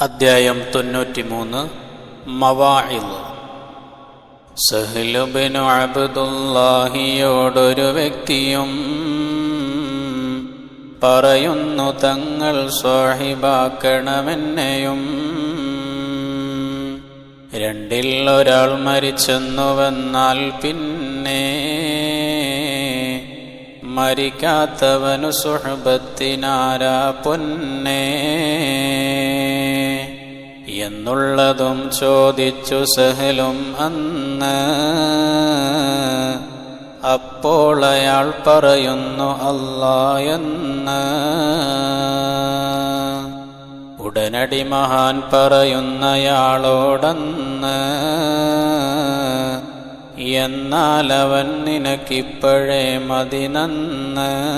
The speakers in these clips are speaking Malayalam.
അദ്ധ്യായം തൊണ്ണൂറ്റിമൂന്ന്. മവാഇൽ. സഹ്ലുബിനു അബ്ദുല്ലാഹിയോടൊരു വ്യക്തിയും പറയുന്നു തങ്ങൾ സ്വാഹിബാക്കണമെന്നെയും രണ്ടിൽ ഒരാൾ മരിച്ചെന്നുവെന്നാൽ പിന്നെ മരിക്കാത്തവനു സുഹബത്തിനാരാ പൊന്നേ? എന്നുള്ളതും ചോദിച്ചു സഹലും അന്ന്. അപ്പോൾ അയാൾ പറയുന്നു അല്ലാ എന്ന്. ഉടനടി മഹാൻ പറയുന്നയാളോടന്ന് എന്നാൽ അവൻ നിനക്കിപ്പോഴേ മതിനന്ന്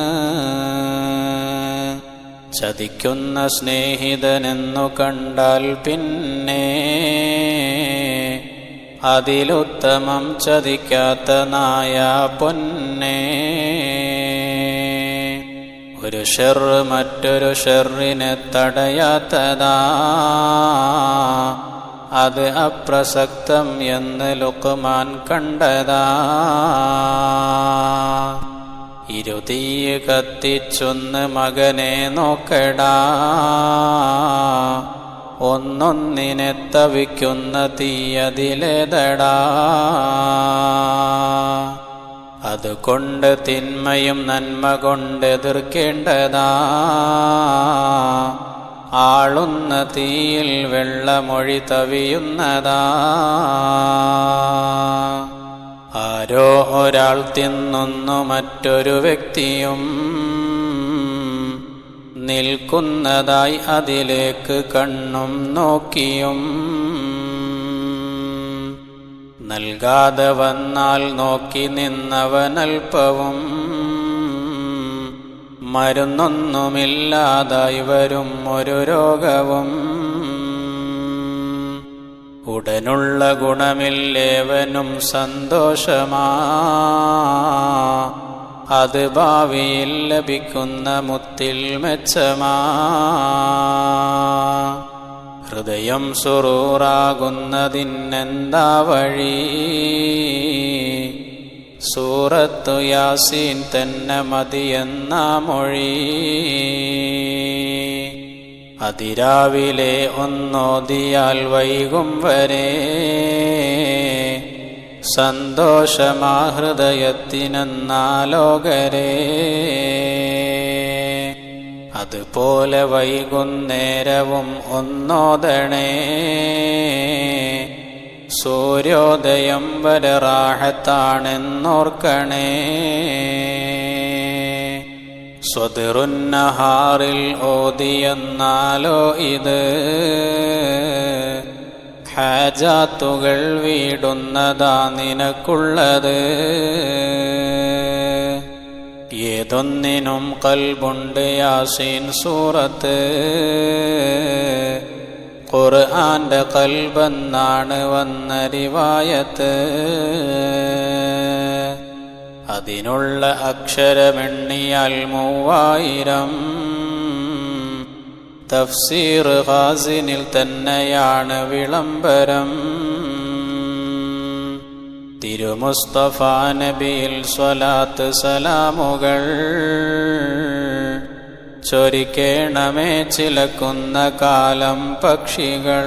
ചതിക്കുന്ന സ്നേഹിതനെന്നു കണ്ടാൽ പിന്നെ അതിലുത്തമം ചതിക്കാത്ത നായ പൊന്നെ. ഒരു ഷെറ് മറ്റൊരു ഷെറിനെ തടയാത്തതാ. അത് അപ്രസക്തം എന്ന് ലുക്മാൻ കണ്ടതാ. ഇരുതീയ കത്തിച്ചൊന്ന് മകനെ നോക്കടാ. ഒന്നൊന്നിനെ തവിക്കുന്ന തീയതിലേതടാ. അതുകൊണ്ട് തിന്മയും നന്മ കൊണ്ട് എതിർക്കേണ്ടതാ ആളുന്ന തീയിൽ വെള്ളമൊഴി തവിയുന്നതാ. ആരോ ഒരാൾ തിന്നുന്നു മറ്റൊരു വ്യക്തിയും നിൽക്കുന്നതായി അതിലേക്ക് കണ്ണും നോക്കിയും. നൽകാതെ വന്നാൽ നോക്കി നിന്നവനൽപ്പവും മരുന്നൊന്നുമില്ലാതായി വരും ഒരു രോഗവും. ഉടനുള്ള ഗുണമില്ലേവനും സന്തോഷമാ. അത് ഭാവിയിൽ ലഭിക്കുന്ന മുത്തിൽ മെച്ചമാ. ഹൃദയം സുറൂറാകുന്നതിനെന്താ വഴി? സൂറത്തു യാസീൻ തന്നെ മതിയെന്ന മൊഴി. അതിരാവിലെ ഒന്നോതിയാൽ വൈകും വരെ സന്തോഷമാ ഹൃദയത്തിനെന്നാലോകരെ. അതുപോലെ വൈകുന്നേരവും ഒന്നോതണേ. സൂര്യോദയം വരെ റാഹത്താണെന്നോർക്കണേ. സ്വതിറുന്നഹാറിൽ ഓതിയെന്നാലോ ഇത്? ഹാജാത്തുകൾ വീടുന്നതാ നിനക്കുള്ളത്. ഏതൊന്നിനും കൽബുണ്ട് യാസീൻ സൂറത്ത്. ഖുർആന്റെ കൽബെന്നാണ് വന്ന റിവായത്ത് അതിനുള്ള അക്ഷരമെണ്ണിയാൽ മൂവായിരം. തഫ്സീർ ഹാസിനിൽ തന്നെയാണ് വിളംബരം. തിരുമുസ്തഫ നബിയിൽ സ്വലാത്ത് സലാമുകൾ. ചൊരിക്കേണമേ ചിലക്കുന്ന കാലം പക്ഷികൾ.